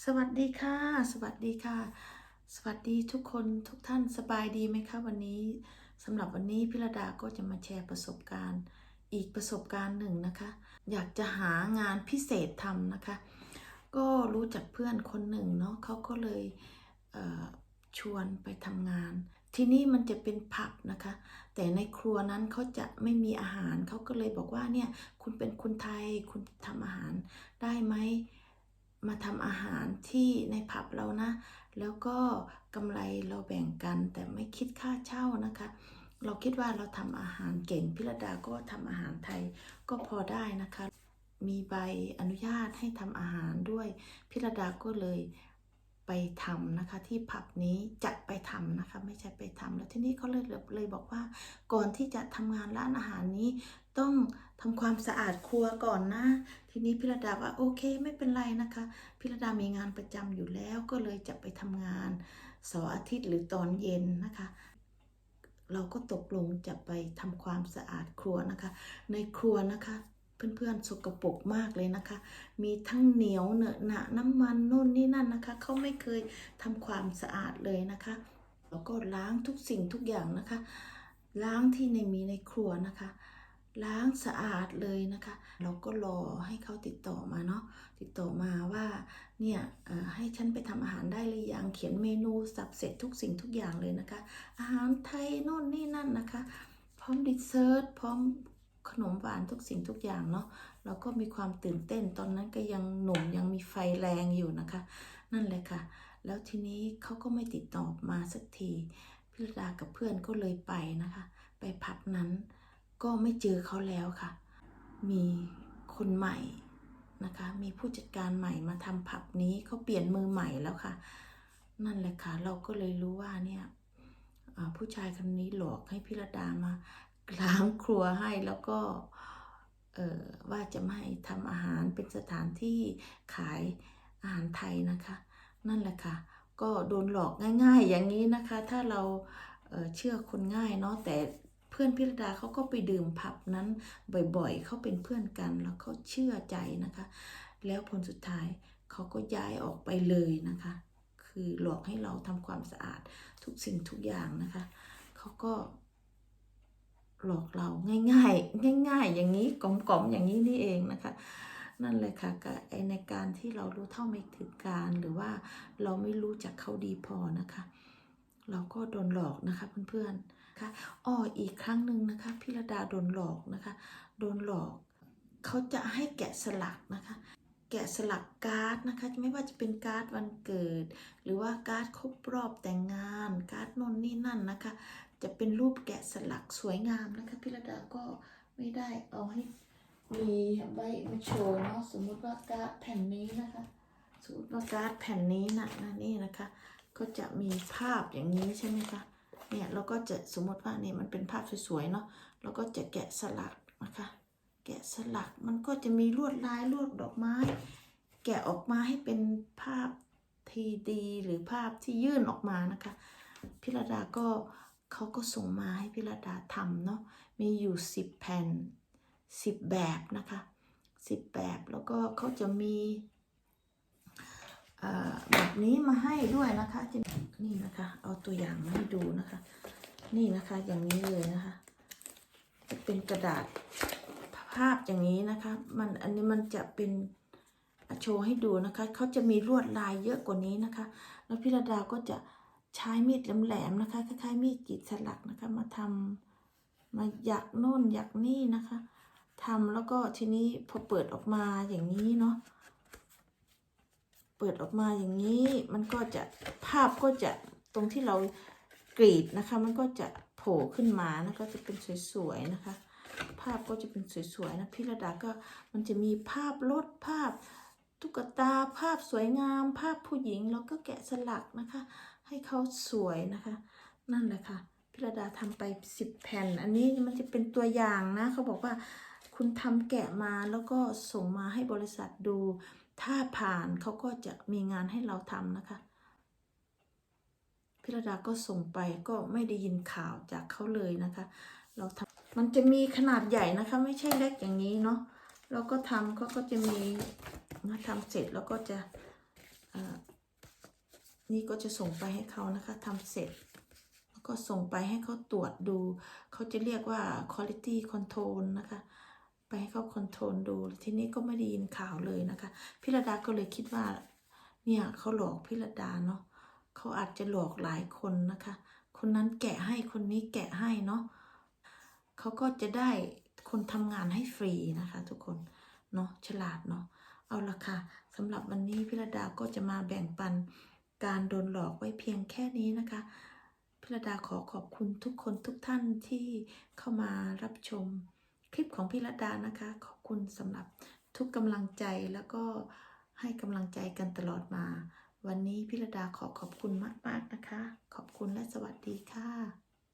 สวัสดีค่ะ สวัสดีค่ะ สวัสดีทุกคนทุกท่านสบายดีไหมคะวันนี้สำหรับวันนี้พิรดาก็จะมาแชร์ประสบการณ์ อีกประสบการณ์หนึ่งนะคะ อยากจะหางานพิเศษทำนะคะ ก็รู้จักเพื่อนคนหนึ่งเนาะเขาก็เลยเชวนไปทำงาน ที่นี่มันจะเป็นผับนะคะ แต่ในครัวนั้นเขาจะไม่มีอาหารเขาก็เลยบอกว่าเนี่ยคุณเป็นคนไทยคุณทำอาหารได้ไหม มาทำอาหารที่ในผับเรานะ แล้วก็กำไรเราแบ่งกันแต่ไม่คิดค่าเช่านะคะ เราคิดว่าเราทำอาหารเก่งพิรดาก็ทำอาหารไทยก็พอได้นะคะ มีใบอนุญาตให้ทำอาหารด้วยพิรดาก็เลยไปทำนะคะที่ผับนี้จะไปทำนะคะ ไม่ใช่ไปทำแล้วที่นี่เขาเลยเลยบอกว่าก่อนที่จะทำงานร้านอาหารนี้ต้อง ทำความสะอาดครัวก่อนนะ ทีนี้พิรดาว่าโอเคไม่เป็นไรนะคะพิรดามีงานประจำอยู่แล้วก็เลยจะไปทำงานเสาร์อาทิตย์หรือตอนเย็นนะคะ เราก็ตกลงจะไปทำความสะอาดครัวนะคะ ในครัวนะคะเพื่อนๆสกปรกมากเลยนะคะ มีทั้งเหนียวเหนอะหนะน้ำมันนู่นนี่นั่นนะคะเขาไม่เคยทำความสะอาดเลยนะคะ แล้วก็ล้างทุกสิ่งทุกอย่างนะคะ ล้างที่ในมีในครัวนะคะ ล้างสะอาดเลยนะคะ เราก็รอให้เขาติดต่อมาเนาะติดต่อมาว่าเนี่ยให้ฉันไปทำอาหารได้หรือยังเขียนเมนูสับเสร็จทุกสิ่งทุกอย่างเลยนะคะ อาหารไทยโน่นนี่นั่นนะคะ พร้อมดิเซอร์ตพร้อมขนมหวานทุกสิ่งทุกอย่างเนาะเราก็มีความตื่นเต้นตอนนั้นก็ยังหนุ่มยังมีไฟแรงอยู่นะคะ นั่นแหละค่ะ แล้วทีนี้เขาก็ไม่ติดต่อมาสักทีพิรดากับเพื่อนก็เลยไปนะคะ ไปพับนั้น ก็ไม่เจอเขาแล้วค่ะ มีคนใหม่นะคะ มีผู้จัดการใหม่มาทำผับนี้เขาเปลี่ยนมือใหม่แล้วค่ะ นั่นแหละค่ะ เราก็เลยรู้ว่าเนี่ยผู้ชายคนนี้หลอกให้พิรดามาล้างครัวให้แล้วก็ว่าจะไม่ทำอาหารเป็นสถานที่ขายอาหารไทยนะคะ นั่นแหละค่ะ ก็โดนหลอกง่าย ๆ อย่างนี้นะคะ ถ้าเราเชื่อคนง่ายเนาะแต่ พื่อนพิรดาเขาก็ไปดื่มผับนั้นบ่อยๆเขาเป็นเพื่อนกันแล้วเขาเชื่อใจนะคะ แล้วผลสุดท้ายเขาก็ย้ายออกไปเลยนะคะ คือหลอกให้เราทำความสะอาดทุกสิ่งทุกอย่างนะคะเขาก็หลอกเราง่ายๆ ง่าย ๆ อย่างนี้กล่อมๆอย่างนี้นี่เองนะคะ นั่นเลยค่ะกับไอในการที่เรารู้เท่าไม่ถึงการหรือว่าเราไม่รู้จักเขาดีพอนะคะ เราก็โดนหลอกนะคะเพื่อนๆ คะอ้ออีกครั้งหนึ่งนะคะพิรดาโดนหลอกนะคะโดนหลอกเขาจะให้แกะสลักนะคะ แกะสลักการ์ดนะคะไม่ว่าจะเป็นการ์ดวันเกิด หรือว่าการ์ดครบรอบแต่งงาน การ์ดนนนี่นั่นนะคะ จะเป็นรูปแกะสลักสวยงามนะคะพิรดาก็ไม่ได้เอาให้มีใบมาโชว์เนาะสมมติว่าการ์ดแผ่นนี้นะคะสมมติว่าการ์ดแผ่นนี้นะนะนี่นะคะ ก็จะมีภาพอย่างนี้ใช่ไหมคะ เนี่ยเราก็จะสมมติว่านี่มันเป็นภาพสวยๆเนาะเราก็จะแกะสลักนะคะ แกะสลักมันก็จะมีลวดลายลวดดอกไม้ แกะออกมาให้เป็นภาพทีดีหรือภาพที่ยื่นออกมานะคะพิรดาก็เขาก็ส่งมาให้พิรดาทำเนาะมีอยู่สิบแผ่นสิบแบบนะคะสิบแบบแล้วก็เขาจะมี แบบนี้มาให้ด้วยนะคะจนี่นะคะ เอาตัวอย่างมาให้ดูนะคะ นี่นะคะอย่างนี้เลยนะคะ จะเป็นกระดาษภาพอย่างนี้นะคะ มันอันนี้มันจะเป็นโชว์ให้ดูนะคะเขาจะมีลวดลายเยอะกว่านี้นะคะ แล้วพิระดาก็จะใช้มีดแหลมๆนะคะคล้ายๆมีดกรีดสลักนะคะ มาทำมาหยักโน่นหยักนี่นะคะทำแล้วก็ทีนี้พอเปิดออกมาอย่างนี้เนาะ เปิดออกมาอย่างนี้มันก็จะภาพก็จะตรงที่เรากรีดนะคะ มันก็จะโผล่ขึ้นมานะก็จะเป็นสวยๆนะคะ ภาพก็จะเป็นสวยๆนะพี่ระดาก็มันจะมีภาพรถภาพตุ๊กตาภาพสวยงาม ภาพผู้หญิงแล้วก็แกะสลักนะคะ ให้เขาสวยนะคะ นั่นแหละค่ะพิรดาทำไปสิบแผ่น อันนี้มันจะเป็นตัวอย่างนะ เขาบอกว่าคุณทำแกะมาแล้วก็ส่งมาให้บริษัทดู ถ้าผ่านเขาก็จะมีงานให้เราทำนะคะ พิรดาก็ส่งไปก็ไม่ได้ยินข่าวจากเขาเลยนะคะ เราทำมันจะมีขนาดใหญ่นะคะ ไม่ใช่เล็กอย่างนี้เนาะเราก็ทำก็ก็จะมีมาทำเสร็จแล้วก็จะนี่ก็จะส่งไปให้เขานะคะทำเสร็จ แล้วก็ส่งไปให้เขาตรวจดู เขาจะเรียกว่า quality control นะคะ ไปให้เขาคอนโทรลดู ทีนี้ก็ไม่ได้ยินข่าวเลยนะคะ พิรดาก็เลยคิดว่า เนี่ยเขาหลอกพิรดาเนาะเขาอาจจะหลอกหลายคนนะคะ คนนั้นแกะให้คนนี้แกะให้เนาะเขาก็จะได้คนทำงานให้ฟรีนะคะ ทุกคนเนาะฉลาดเนาะเอาละค่ะสำหรับวันนี้พิรดาก็จะมาแบ่งปันการโดนหลอกไว้เพียงแค่นี้นะคะ พิรดาขอขอบคุณทุกคนทุกท่านที่เข้ามารับชม คลิปของพี่รดานะคะ ขอบคุณสำหรับทุกกำลังใจแล้วก็ให้กำลังใจกันตลอดมา วันนี้พี่รดาขอขอบคุณมากๆนะคะ ขอบคุณและสวัสดีค่ะ